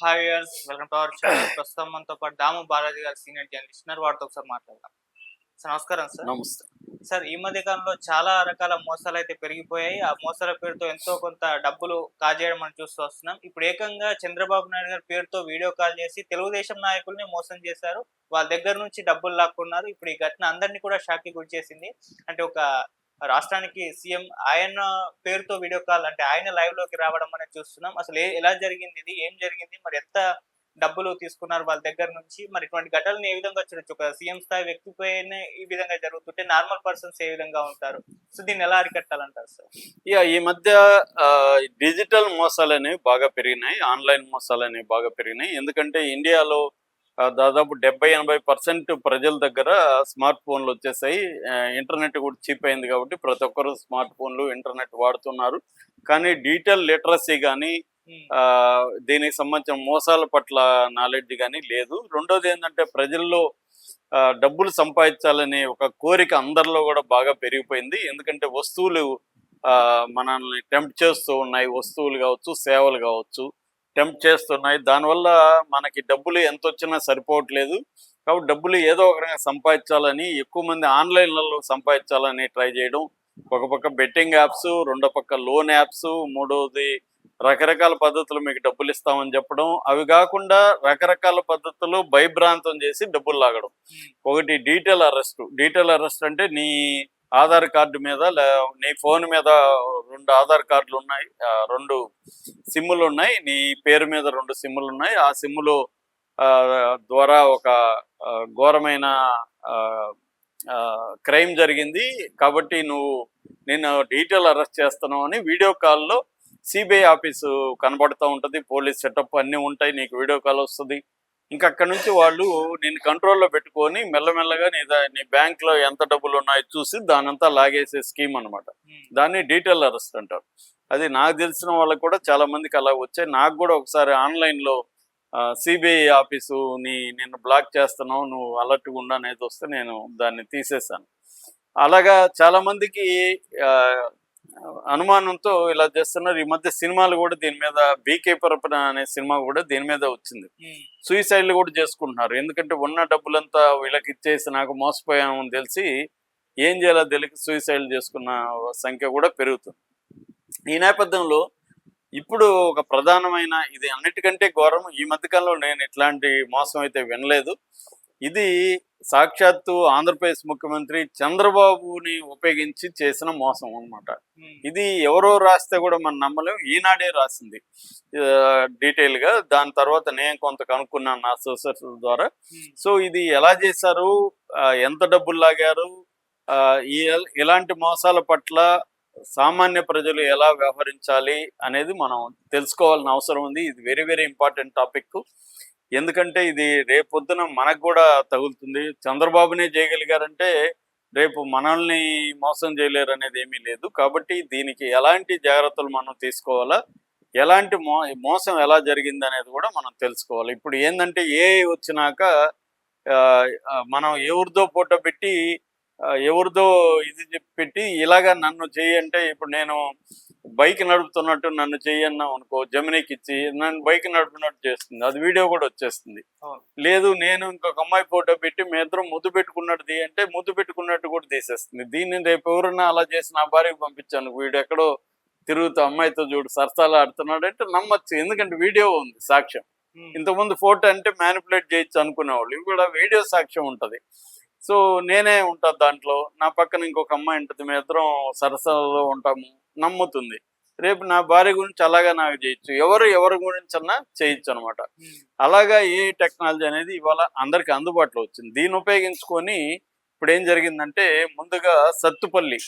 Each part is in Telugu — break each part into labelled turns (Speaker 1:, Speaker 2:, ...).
Speaker 1: Hi viewers welcome to our channel ప్రస్తుతం మనతో పాటు దాము బాలాజీ గారు సీనియర్ జర్నలిస్ట్ వారితో ఒకసారి మాట్లాడదాం. సార్ నమస్కారం సార్.
Speaker 2: నమస్తే.
Speaker 1: సార్ ఈ మధ్య కాలంలో చాలా రకాల మోసాలు అయితే పెరిగిపోయాయి. ఆ మోసాల పేరుతో ఎంతో కొంత డబ్బులు కాజేయడం మనం చూస్తూ వస్తున్నాం. ఇప్పుడు ఏకంగా చంద్రబాబు నాయుడు గారి పేరుతో వీడియో కాల్ చేసి తెలుగుదేశం నాయకుల్ని మోసం చేశారు. వాళ్ళ దగ్గర నుంచి డబ్బులు లాక్కున్నారు. ఇప్పుడు ఈ ఘటన అందరినీ కూడా షాక్కి గురి చేసింది అంటే ఒక రాష్ట్రానికి సీఎం ఆయన పేరుతో వీడియో కాల్ అంటే ఆయన లైవ్లోకి రావడం అనేది చూస్తున్నాం. అసలు ఎలా జరిగింది ఇది? ఏం జరిగింది? మరి ఎంత డబ్బులు తీసుకున్నారు వాళ్ళ దగ్గర నుంచి? మరి ఇటువంటి ఘటనలు ఏ విధంగా చూడొచ్చు ఒక సీఎం స్థాయి వ్యక్తిపైనే ఈ విధంగా జరుగుతుంటే నార్మల్ పర్సన్స్ ఏ విధంగా ఉంటారు? సో దీన్ని ఎలా అరికట్టాలంటారు సార్
Speaker 2: ఇక ఈ మధ్య ఆ, డిజిటల్ మోసాలు అనేవి బాగా పెరిగినాయి. ఆన్లైన్ మోసాలు అనేవి బాగా పెరిగినాయి. ఎందుకంటే ఇండియాలో దాదాపు డెబ్బై ఎనభై పర్సెంట్ ప్రజల దగ్గర స్మార్ట్ ఫోన్లు వచ్చేసాయి. ఇంటర్నెట్ కూడా చీప్ అయింది కాబట్టి ప్రతి ఒక్కరు స్మార్ట్ ఫోన్లు ఇంటర్నెట్ వాడుతున్నారు. కానీ డిజిటల్ లిటరసీ కానీ ఆ, దీనికి సంబంధించిన మోసాల పట్ల నాలెడ్జ్ కానీ లేదు. రెండోది ఏంటంటే ప్రజల్లో డబ్బులు సంపాదించాలనే ఒక కోరిక అందరిలో కూడా బాగా పెరిగిపోయింది. ఎందుకంటే వస్తువులు ఆ, మనల్ని టెంప్ట్ చేస్తూ ఉన్నాయి. వస్తువులు కావచ్చు సేవలు కావచ్చు. టెంప్ట్ చేస్తున్నాయి. దానివల్ల మనకి డబ్బులు ఎంత వచ్చినా సరిపోవట్లేదు. కాబట్టి డబ్బులు ఏదో ఒక రకంగా సంపాదించాలని ఎక్కువ మంది ఆన్లైన్లలో సంపాదించాలని ట్రై చేయడం. ఒక పక్క బెట్టింగ్ యాప్స్ రెండో పక్క లోన్ యాప్స్ మూడోది రకరకాల పద్ధతులు మీకు డబ్బులు ఇస్తామని చెప్పడం. అవి కాకుండా రకరకాల పద్ధతులు భయభ్రాంతం చేసి డబ్బులు లాగడం. ఒకటి డీటెయిల్ అరెస్ట్. డీటెయిల్ అరెస్ట్ అంటే నీ ఆధార్ కార్డు మీద నీ ఫోన్ మీద రెండు ఆధార్ కార్డులు ఉన్నాయి. ఆ, రెండు సిమ్ములు ఉన్నాయి. నీ పేరు మీద రెండు సిమ్ములు ఉన్నాయి. ఆ సిమ్ములు ఆ, ద్వారా ఒక ఆ, ఘోరమైన క్రైమ్ జరిగింది. కాబట్టి నువ్వు నేను డీటెయిల్ అరెస్ట్ చేస్తున్నావు అని వీడియో కాల్లో సిబిఐ ఆఫీసు కనబడుతూ ఉంటుంది. పోలీస్ సెటప్ అన్నీ ఉంటాయి. నీకు వీడియో కాల్ వస్తుంది. ఇంకా అక్కడ నుంచి వాళ్ళు నేను కంట్రోల్లో పెట్టుకొని మెల్లమెల్లగా నీ నీ బ్యాంక్లో ఎంత డబ్బులు ఉన్నాయో చూసి దానంతా లాగేసే స్కీమ్ అన్నమాట. దాన్ని డీటెయిల్ అరెస్ట్ అంటారు. అది నాకు తెలిసిన వాళ్ళకి కూడా చాలా మందికి అలా వచ్చాయి. నాకు కూడా ఒకసారి ఆన్లైన్లో సిబిఐ ఆఫీసు నీ నిన్ను బ్లాక్ చేస్తున్నావు నువ్వు అలర్ట్గా ఉండు అనేది వస్తే నేను దాన్ని తీసేశాను. అలాగా చాలా మందికి ఆ, అనుమానంతో ఇలా చేస్తున్నారు. ఈ మధ్య సినిమాలు కూడా దీని మీద బీకే పరపన అనే సినిమా కూడా దీని మీద వచ్చింది. సూసైడ్లు కూడా చేసుకుంటున్నారు. ఎందుకంటే ఉన్న డబ్బులంతా వీళ్ళకి ఇచ్చేసి నాకు మోసపోయామని తెలిసి ఏం చేయాలో తెలియక సూసైడ్ చేసుకున్న సంఖ్య కూడా పెరుగుతుంది. ఈ నేపథ్యంలో ఇప్పుడు ఒక ప్రధానమైన ఇది అన్నిటికంటే ఘోరం. ఈ మధ్యకాలంలో నేను ఇట్లాంటి మోసం అయితే వినలేదు. ఇది సాక్షాత్తు ఆంధ్రప్రదేశ్ ముఖ్యమంత్రి చంద్రబాబుని ఉపయోగించి చేసిన మోసం అన్నమాట. ఇది ఎవరో రాస్తే కూడా మనం నమ్మలేం. ఈనాడే రాసింది. డీటెయిల్గా. దాని తర్వాత నేను కొంత కనుక్కున్నాను నా సోర్సెస్ ద్వారా. సో ఇది ఎలా చేశారు? ఎంత డబ్బులు లాగారు? ఇలాంటి మోసాల పట్ల సామాన్య ప్రజలు ఎలా వ్యవహరించాలి అనేది మనం తెలుసుకోవాల్సిన అవసరం ఉంది. ఇది వెరీ వెరీ ఇంపార్టెంట్ టాపిక్ ఎందుకంటే ఇది రేపొద్దున మనకు కూడా తగులుతుంది. చంద్రబాబునే చేయగలిగారంటే రేపు మనల్ని మోసం చేయలేరు అనేది ఏమీ లేదు. కాబట్టి దీనికి ఎలాంటి జాగ్రత్తలు మనం తీసుకోవాలా? ఎలాంటి మో మోసం ఎలా జరిగింది అనేది కూడా మనం తెలుసుకోవాలి. ఇప్పుడు ఏంటంటే ఏ వచ్చినాక ఆ, మనం ఎవరిదో పూట పెట్టి ఎవరిదో ఇది చెప్పి పెట్టి ఇలాగా నన్ను చెయ్యంటే ఇప్పుడు నేను బైక్ నడుపుతున్నట్టు నన్ను చెయ్యన్నాం అనుకో జమినీకి ఇచ్చి నన్ను బైక్ నడుపుతున్నట్టు చేస్తుంది. అది వీడియో కూడా వచ్చేస్తుంది. లేదు నేను ఇంకొక అమ్మాయి ఫోటో పెట్టి మీ ఇద్దరం ముద్దు పెట్టుకున్నట్టు అంటే ముద్దు పెట్టుకున్నట్టు కూడా తీసేస్తుంది. దీన్ని రేపు ఎవరన్నా అలా చేసి నా భార్యకు పంపించాను. వీడు ఎక్కడో తిరుగుతూ అమ్మాయితో చూడు సరసాలు ఆడుతున్నాడు అంటే నమ్మచ్చు. ఎందుకంటే వీడియో ఉంది సాక్ష్యం. ఇంతకుముందు ఫోటో అంటే మ్యానిపులేట్ చేయొచ్చు అనుకునేవాళ్ళు. ఇవి కూడా వీడియో సాక్ష్యం ఉంటుంది. సో నేనే ఉంటా దాంట్లో. నా పక్కన ఇంకొక అమ్మాయి ఉంటుంది. మేము ఇద్దరం సరసాలలో ఉంటాము. నమ్ముతుంది. రేపు నా భార్య గురించి అలాగా నాకు చేయొచ్చు. ఎవరు ఎవరి గురించి అన్నా చేయొచ్చు అనమాట అలాగా ఏ టెక్నాలజీ అనేది ఇవాళ అందరికి అందుబాటులో వచ్చింది. దీన్ని ఉపయోగించుకొని ఇప్పుడు ఏం జరిగిందంటే ముందుగా సత్తుపల్లి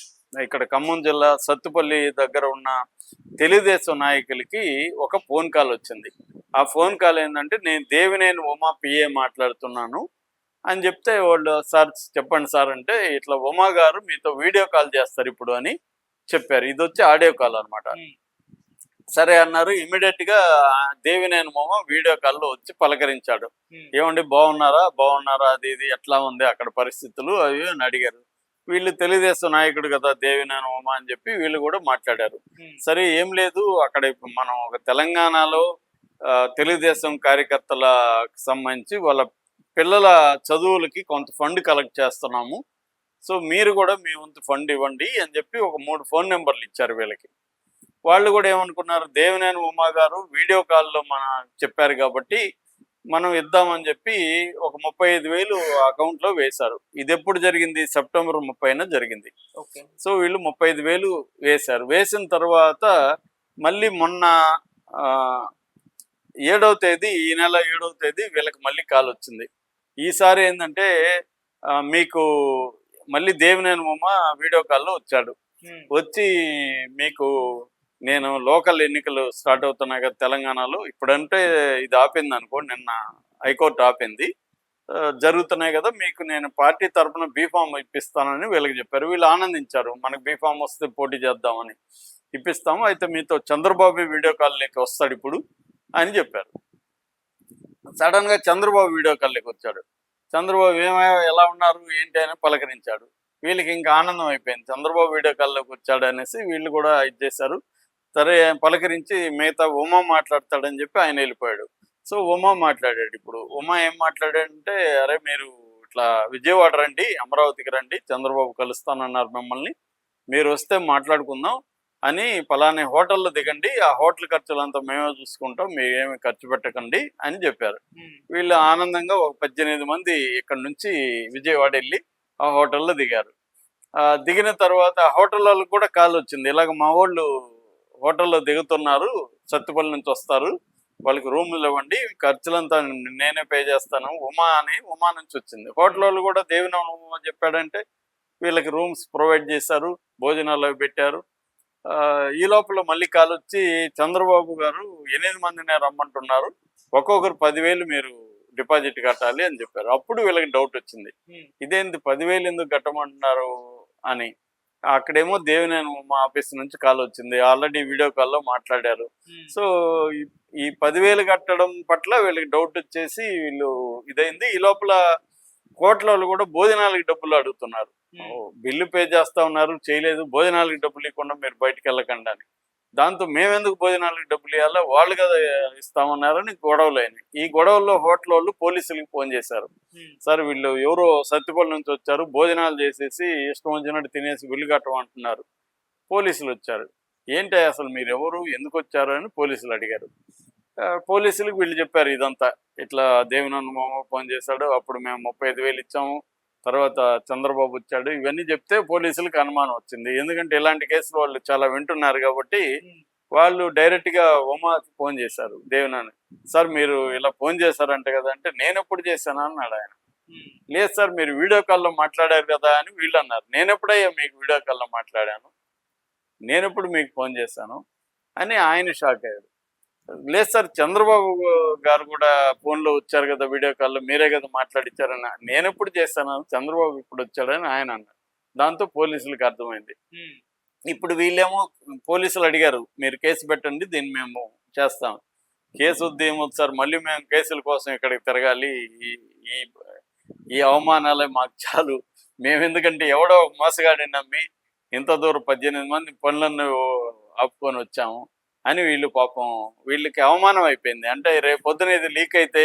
Speaker 2: ఇక్కడ ఖమ్మం జిల్లా సత్తుపల్లి దగ్గర ఉన్న తెలుగుదేశం నాయకులకి ఒక ఫోన్ కాల్ వచ్చింది. ఆ ఫోన్ కాల్ ఏంటంటే నేను దేవినేని ఉమా పిఏ మాట్లాడుతున్నాను. అని చెప్తే వాళ్ళు సార్ చెప్పండి సార్ అంటే ఇట్లా ఉమా గారు మీతో వీడియో కాల్ చేస్తారు ఇప్పుడు అని చెప్పారు. ఇది వచ్చి ఆడియో కాల్ అనమాట సరే అన్నారు. ఇమీడియట్గా దేవినేని మొమ్మ వీడియో కాల్లో వచ్చి పలకరించాడు. ఏమండి బాగున్నారా? బాగున్నారా? అది ఇది ఎట్లా ఉంది అక్కడ పరిస్థితులు? అవి అని అడిగారు. వీళ్ళు తెలుగుదేశం నాయకుడు కదా దేవినేని ఉమ అని చెప్పి వీళ్ళు కూడా మాట్లాడారు. సరే ఏం లేదు. అక్కడ మనం ఒక తెలంగాణలో తెలుగుదేశం కార్యకర్తలకు సంబంధించి వాళ్ళ పిల్లల చదువులకి కొంత ఫండ్ కలెక్ట్ చేస్తున్నాము. సో మీరు కూడా మీ వంతు ఫండ్ ఇవ్వండి అని చెప్పి ఒక మూడు ఫోన్ నెంబర్లు ఇచ్చారు వీళ్ళకి. వాళ్ళు కూడా ఏమనుకున్నారు దేవినేని ఉమా గారు వీడియో కాల్లో మన చెప్పారు కాబట్టి మనం ఇద్దామని చెప్పి ఒక ముప్పై ఐదు వేలు అకౌంట్లో వేశారు. ఇది ఎప్పుడు జరిగింది? సెప్టెంబర్ ముప్పైన జరిగింది.
Speaker 1: ఓకే.
Speaker 2: సో వీళ్ళు ముప్పై ఐదు వేలు వేశారు. వేసిన తర్వాత మళ్ళీ మొన్న ఆ, ఏడవ తేదీ ఈ నెల ఏడవ తేదీ వీళ్ళకి మళ్ళీ కాల్ వచ్చింది. ఈసారి ఏంటంటే మీకు మళ్ళీ దేవినేని ఉమ్మ వీడియో కాల్లో వచ్చాడు. వచ్చి మీకు నేను లోకల్ ఎన్నికలు స్టార్ట్ అవుతున్నాయి కదా తెలంగాణలో ఇప్పుడంటే ఇది ఆపింది అనుకో నిన్న హైకోర్టు ఆపింది. జరుగుతున్నాయి కదా మీకు నేను పార్టీ తరఫున బీఫామ్ ఇప్పిస్తానని వీళ్ళకి చెప్పారు. వీళ్ళు ఆనందించారు మనకు బీఫామ్ వస్తే పోటీ చేద్దామని ఇప్పిస్తాము. అయితే మీతో చంద్రబాబు వీడియో కాల్లోకి వస్తాడు ఇప్పుడు. అని చెప్పారు. సడన్గా చంద్రబాబు వీడియో కాల్లోకి వచ్చాడు. చంద్రబాబు ఏమయ్యా ఎలా ఉన్నారు ఏంటి అని పలకరించాడు. వీళ్ళకి ఇంకా ఆనందం అయిపోయింది. చంద్రబాబు వీడియో కాల్లోకి వచ్చాడు అనేసి వీళ్ళు కూడా ఇది చేశారు. సరే పలకరించి మిగతా ఉమా మాట్లాడతాడని చెప్పి ఆయన వెళ్ళిపోయాడు. సో ఉమా మాట్లాడాడు ఇప్పుడు. ఉమా ఏం మాట్లాడాడంటే అరే మీరు ఇట్లా విజయవాడ రండి అమరావతికి రండి చంద్రబాబు కలుస్తానన్నారు మిమ్మల్ని. మీరు వస్తే మాట్లాడుకుందాం. అని పలాని హోటల్లో దిగండి ఆ హోటల్ ఖర్చులంతా మేమే చూసుకుంటాం మీరేమి ఖర్చు పెట్టకండి అని చెప్పారు. వీళ్ళు ఆనందంగా ఒక పద్దెనిమిది మంది ఇక్కడ నుంచి విజయవాడ వెళ్ళి ఆ హోటల్లో దిగారు. ఆ దిగిన తర్వాత ఆ హోటల్ వాళ్ళకి కూడా కాల్ వచ్చింది. ఇలాగ మా వాళ్ళు హోటల్లో దిగుతున్నారు సత్తుపల్లి నుంచి వస్తారు వాళ్ళకి రూములు ఇవ్వండి ఖర్చులంతా నేనే పే చేస్తాను ఉమా అని ఉమా నుంచి వచ్చింది. హోటల్ వాళ్ళు కూడా దేవిన ఉమా చెప్పాడంటే వీళ్ళకి రూమ్స్ ప్రొవైడ్ చేశారు భోజనాలు అవి పెట్టారు. ఈ లోపల మళ్ళీ కాల్ వచ్చి చంద్రబాబు గారు ఎనిమిది మందినే రమ్మంటున్నారు. ఒక్కొక్కరు పదివేలు మీరు డిపాజిట్ కట్టాలి అని చెప్పారు. అప్పుడు వీళ్ళకి డౌట్ వచ్చింది. ఇదేంటి పదివేలు ఎందుకు కట్టమంటున్నారు అని. అక్కడేమో దేవినేని మా ఆఫీస్ నుంచి కాల్ వచ్చింది. ఆల్రెడీ వీడియో కాల్లో మాట్లాడారు. సో ఈ- ఈ పదివేలు కట్టడం పట్ల వీళ్ళకి డౌట్ వచ్చేసి వీళ్ళు ఇదైంది. ఈ లోపల కోట్ల వాళ్ళు కూడా భోజనాలకి డబ్బులు అడుగుతున్నారు. బిల్లు పే చేస్తా ఉన్నారు చేయలేదు భోజనాలకి డబ్బులు ఇవ్వకుండా మీరు బయటికి వెళ్ళకండి అని దాంతో మేమెందుకు భోజనాలకి డబ్బులు ఇవ్వాలో? వాళ్ళు కదా ఇస్తామన్నారని గొడవలు అయినాయి. ఈ గొడవల్లో హోటల్ వాళ్ళు పోలీసులకి ఫోన్ చేశారు. సార్ వీళ్ళు ఎవరో సత్తుపల్లి నుంచి వచ్చారు భోజనాలు చేసేసి ఇష్టం వచ్చినట్టు తినేసి బిల్లు కట్టమంటున్నారు పోలీసులు వచ్చారు. ఏంటి అసలు మీరు ఎవరు ఎందుకు వచ్చారు అని పోలీసులు అడిగారు. పోలీసులకు వీళ్ళు చెప్పారు ఇదంతా. ఇట్లా దేవినన్ను మామ ఫోన్ చేశాడు అప్పుడు మేము ముప్పై ఐదు వేలు ఇచ్చాము తర్వాత చంద్రబాబు వచ్చాడు. ఇవన్నీ చెప్తే పోలీసులకు అనుమానం వచ్చింది. ఎందుకంటే ఇలాంటి కేసులు వాళ్ళు చాలా వింటున్నారు కాబట్టి వాళ్ళు డైరెక్ట్గా ఉమాకి ఫోన్ చేశారు దేవినాని. సార్ మీరు ఇలా ఫోన్ చేశారంట కదా అంటే నేను ఎప్పుడు చేశాను? అన్నాడు ఆయన. లేదు సార్ మీరు వీడియో కాల్లో మాట్లాడారు కదా అని వీళ్ళు అన్నారు. నేను ఎప్పుడయ్యా మీకు వీడియో కాల్లో మాట్లాడాను? నేను ఎప్పుడు మీకు ఫోన్ చేశాను? అని ఆయన షాక్ అయ్యాడు లేదు సార్ చంద్రబాబు గారు కూడా ఫోన్లో వచ్చారు కదా వీడియో కాల్లో మీరే కదా మాట్లాడిచ్చారని. నేను ఎప్పుడు చేశాను? చంద్రబాబు ఇప్పుడు వచ్చాడని ఆయన అన్నారు. దాంతో పోలీసులకు అర్థమైంది. ఇప్పుడు వీళ్ళేమో పోలీసులు అడిగారు మీరు కేసు పెట్టండి దీన్ని మేము చేస్తాం. కేసు వద్దు ఏమొద్దు సార్ మళ్ళీ మేము కేసుల కోసం ఇక్కడికి తిరగాలి. ఈ ఈ అవమానాలే మాకు చాలు. మేము ఎందుకంటే ఎవడో ఒక మోసగాడిని నమ్మి ఇంత దూరం పద్దెనిమిది మంది పనులను ఆపుకొని వచ్చాము. అని వీళ్ళు పాపం వీళ్ళకి అవమానం అయిపోయింది. అంటే రేపు పొద్దున ఇది లీక్ అయితే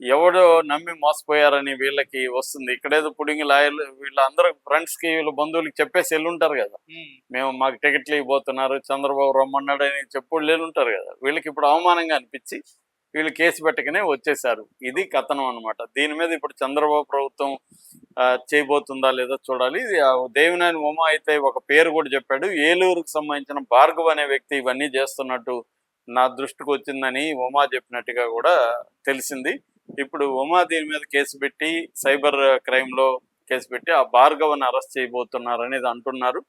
Speaker 2: ఎవడో నమ్మి మోసపోయారని వీళ్ళకి వస్తుంది. ఇక్కడేదో పుడింగి లాయర్లు వీళ్ళందరూ ఫ్రెండ్స్కి వీళ్ళ బంధువులకి చెప్పేసి వెళ్ళి ఉంటారు కదా మేము మాకు టికెట్లు ఇవ్వబోతున్నారు చంద్రబాబు రమ్మన్నాడు అని చెప్పుడు ఉంటారు కదా. వీళ్ళకి ఇప్పుడు అవమానంగా అనిపించి వీళ్ళు కేసు పెట్టకనే వచ్చేసారు ఇది కథనం అన్నమాట. దీని మీద ఇప్పుడు చంద్రబాబు ప్రభుత్వం చేయబోతుందా లేదో చూడాలి. ఇది ఆ దేవినేని ఉమ అయితే ఒక పేరు కూడా చెప్పాడు. ఏలూరుకు సంబంధించిన భార్గవ్ అనే వ్యక్తి ఇవన్నీ చేస్తున్నట్టు నా దృష్టికి వచ్చిందని ఉమా చెప్పినట్టుగా కూడా తెలిసింది. ఇప్పుడు ఉమా దీని మీద కేసు పెట్టి సైబర్ క్రైమ్లో కేసు పెట్టి ఆ భార్గవ్ని అరెస్ట్ చేయబోతున్నారు అనేది అంటున్నారు.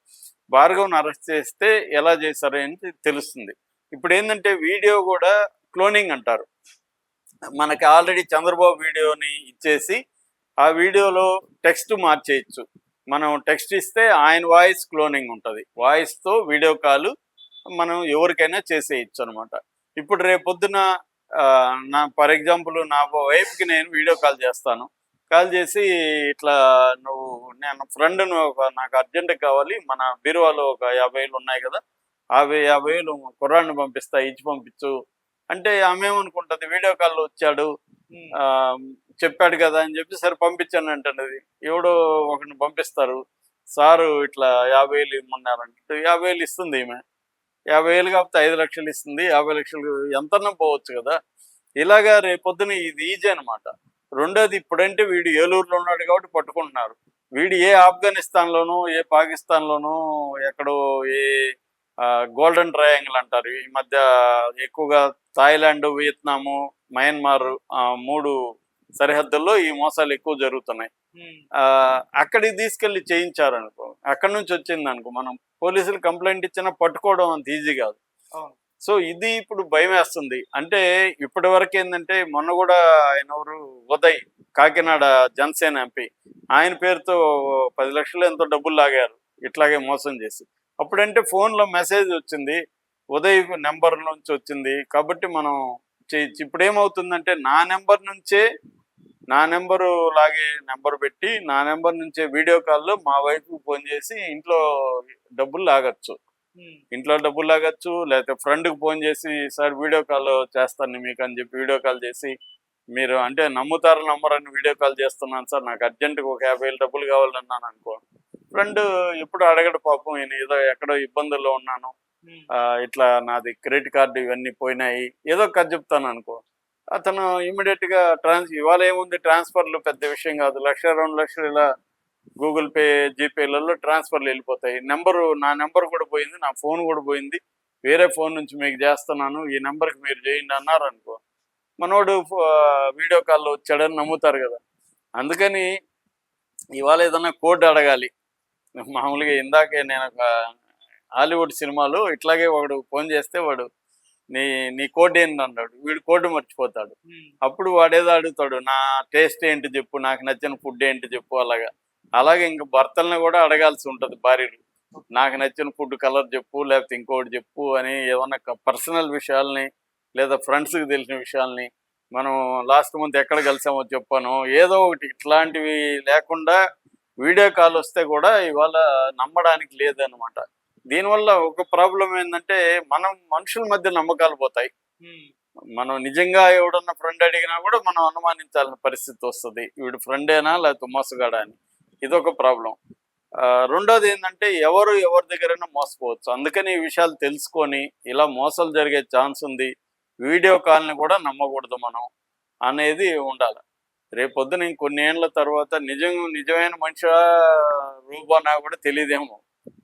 Speaker 2: భార్గవ్ని అరెస్ట్ చేస్తే ఎలా చేశారు అని తెలుస్తుంది. ఇప్పుడు ఏంటంటే వీడియో కూడా క్లోనింగ్ అంటారు. మనకి ఆల్రెడీ చంద్రబాబు వీడియోని ఇచ్చేసి ఆ వీడియోలో టెక్స్ట్ మార్చేయచ్చు. మనం టెక్స్ట్ ఇస్తే ఆయన వాయిస్ క్లోనింగ్ ఉంటుంది. వాయిస్తో వీడియో కాల్ మనం ఎవరికైనా చేసేయచ్చు అనమాట ఇప్పుడు రేపొద్దున నా ఫర్ ఎగ్జాంపుల్ నా వైఫ్కి నేను వీడియో కాల్ చేస్తాను. కాల్ చేసి ఇట్లా నువ్వు నేను ఫ్రెండ్ నాకు అర్జెంట్ కావాలి. మన బీరువాలో ఒక యాభై వేలు ఉన్నాయి కదా. యాభై యాభై వేలు కుర్రాన్ని పంపిస్తా ఇచ్చి పంపించు. అంటే ఆమె ఏమనుకుంటది? వీడియో కాల్ వచ్చాడు. ఆ, చెప్పాడు కదా అని చెప్పి సరే పంపించాను అంటున్నది ఎవడో ఒకరిని పంపిస్తారు. సారు ఇట్లా యాభై వేలు ఇమ్మన్నారంటే. యాభై వేలు ఇస్తుంది ఈమె. యాభై వేలు కాకపోతే ఐదు లక్షలు ఇస్తుంది. యాభై లక్షలు ఎంతన్నా పోవచ్చు కదా. ఇలాగా రేపొద్దున ఇది ఈజీ అనమాట రెండోది ఇప్పుడంటే వీడు ఏలూరులో ఉన్నాడు కాబట్టి పట్టుకుంటున్నారు. వీడు ఏ ఆఫ్ఘనిస్తాన్లోనూ ఏ పాకిస్తాన్లోనూ ఎక్కడో ఏ గోల్డెన్ ట్రయాంగిల్ అంటారు. ఈ మధ్య ఎక్కువగా థాయిలాండ్ వియత్నాము మయన్మార్ ఆ, మూడు సరిహద్దుల్లో ఈ మోసాలు ఎక్కువ జరుగుతున్నాయి. అక్కడికి తీసుకెళ్ళి చేయించారు అనుకో అక్కడి నుంచి వచ్చింది అనుకో మనం పోలీసులు కంప్లైంట్ ఇచ్చినా పట్టుకోవడం అంత ఈజీ కాదు. సో ఇది ఇప్పుడు భయం వేస్తుంది. అంటే ఇప్పటి వరకు ఏంటంటే మొన్న కూడా ఆయన ఎవరు ఉదయ్ కాకినాడ జనసేన ఎంపీ ఆయన పేరుతో పది లక్షలు ఎంతో డబ్బులు లాగారు. ఇట్లాగే మోసం చేసి. అప్పుడంటే ఫోన్లో మెసేజ్ వచ్చింది ఉదయ్ నెంబర్ నుంచి వచ్చింది. కాబట్టి మనం చేయొచ్చు ఇప్పుడు ఏమవుతుందంటే నా నెంబర్ నుంచే నా నెంబరు లాగే నెంబర్ పెట్టి నా నెంబర్ నుంచే వీడియో కాల్లో మా వైఫ్ ఫోన్ చేసి ఇంట్లో డబ్బులు లాగచ్చు. ఇంట్లో డబ్బులు లాగచ్చు లేకపోతే ఫ్రెండ్కి ఫోన్ చేసి సార్ వీడియో కాల్ చేస్తాను మీకు అని చెప్పి వీడియో కాల్ చేసి మీరు అంటే నమ్ముతారు నమ్మరని వీడియో కాల్ చేస్తున్నాను సార్ నాకు అర్జెంటుగా ఒక యాభై వేలు డబ్బులు కావాలన్నాను అనుకో. ఫ్రెండ్ ఎప్పుడు అడగడు పాపం. నేను ఏదో ఎక్కడో ఇబ్బందుల్లో ఉన్నాను. ఇట్లా నాది క్రెడిట్ కార్డు ఇవన్నీ పోయినాయి. ఏదో కథ చెప్తాను అనుకో. అతను ఇమీడియట్గా ట్రాన్స్ ఇవాళ ఏముంది? ట్రాన్స్ఫర్లు పెద్ద విషయం కాదు. లక్ష రెండు లక్షలు ఇలా గూగుల్ పే జీపేలలో ట్రాన్స్ఫర్లు వెళ్ళిపోతాయి. నెంబరు నా నెంబర్ కూడా పోయింది. నా ఫోన్ కూడా పోయింది. వేరే ఫోన్ నుంచి మీకు చేస్తున్నాను. ఈ నెంబర్కి మీరు చేయండి అన్నారు అనుకో. మనోడు వీడియో కాల్లో వచ్చాడని నమ్ముతారు కదా. అందుకని ఇవాళ ఏదైనా కోడ్ అడగాలి. మామూలుగా ఇందాకే నేను ఒక హాలీవుడ్ సినిమాలో ఇట్లాగే వాడు ఫోన్ చేస్తే వాడు నీ నీ కోడ్ ఏంటి అన్నాడు. వీడు కోడ్ మర్చిపోతాడు. అప్పుడు వాడేదో అడుగుతాడు నా టేస్ట్ ఏంటి చెప్పు నాకు నచ్చిన ఫుడ్ ఏంటి చెప్పు అలాగా. అలాగే ఇంక భర్తల్ని కూడా అడగాల్సి ఉంటుంది భార్యలు. నాకు నచ్చిన ఫుడ్ కలర్ చెప్పు లేకపోతే ఇంకోటి చెప్పు అని ఏమన్నా పర్సనల్ విషయాల్ని లేదా ఫ్రెండ్స్కి తెలిసిన విషయాల్ని మనం లాస్ట్ మంత్ ఎక్కడ కలిసామో చెప్పాను ఏదో ఒకటి ఇట్లాంటివి లేకుండా వీడియో కాల్ వస్తే కూడా ఇవాళ నమ్మడానికి లేదనమాట దీనివల్ల ఒక ప్రాబ్లం ఏంటంటే మనం మనుషుల మధ్య నమ్మకాలు పోతాయి. మనం నిజంగా ఎవడన్నా ఫ్రెండ్ అడిగినా కూడా మనం అనుమానించాల్సిన పరిస్థితి వస్తుంది. వీడు ఫ్రెండేనా లేకపోతే మోసగాడా అని. ఇదొక ప్రాబ్లం. రెండోది ఏంటంటే ఎవరు ఎవరి దగ్గరైనా మోసపోవచ్చు. అందుకని ఈ విషయాలు తెలుసుకొని ఇలా మోసాలు జరిగే ఛాన్స్ ఉంది. వీడియో కాల్ని కూడా నమ్మకూడదు మనం అనేది ఉండాలి. రేపొద్దున ఇంకొన్ని ఏళ్ళ తర్వాత నిజం నిజమైన మనిషి రూపానా కూడా తెలియదేమో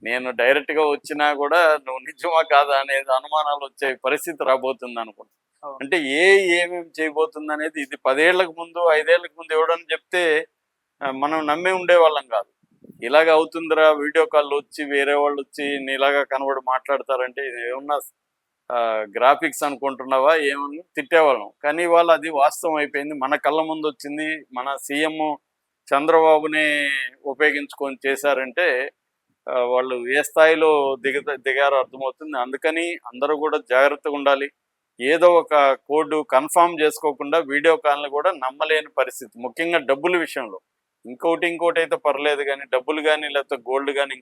Speaker 2: నేను డైరెక్ట్గా వచ్చినా కూడా నువ్వు నిజమా కాదా అనేది అనుమానాలు వచ్చే పరిస్థితి రాబోతుంది అనుకుంటా. అంటే ఏ ఏమేమి చేయబోతుంది అనేది ఇది పదేళ్ళకు ముందు ఐదేళ్ళకు ముందు ఎవడని చెప్తే మనం నమ్మి ఉండేవాళ్ళం కాదు. ఇలాగ అవుతుందిరా వీడియో కాల్ వచ్చి వేరే వాళ్ళు వచ్చి నీలాగా కనబడి మాట్లాడతారంటే ఇది ఏమన్నా గ్రాఫిక్స్ అనుకుంటున్నావా ఏమని తిట్టేవాళ్ళం. కానీ ఇవాళ అది వాస్తవం అయిపోయింది. మన కళ్ళ ముందు వచ్చింది. మన సీఎం చంద్రబాబుని ఉపయోగించుకొని చేశారంటే ఆ, వాళ్ళు ఏ స్థాయిలో దిగ దిగారో అర్థమవుతుంది. అందుకని అందరూ కూడా జాగ్రత్తగా ఉండాలి. ఏదో ఒక కోడ్ కన్ఫర్మ్ చేసుకోకుండా వీడియో కాల్ని కూడా నమ్మలేని పరిస్థితి. ముఖ్యంగా డబ్బుల విషయంలో. ఇంకోటి ఇంకోటి అయితే పర్లేదు కానీ డబ్బులు కానీ లేకపోతే గోల్డ్ కానీ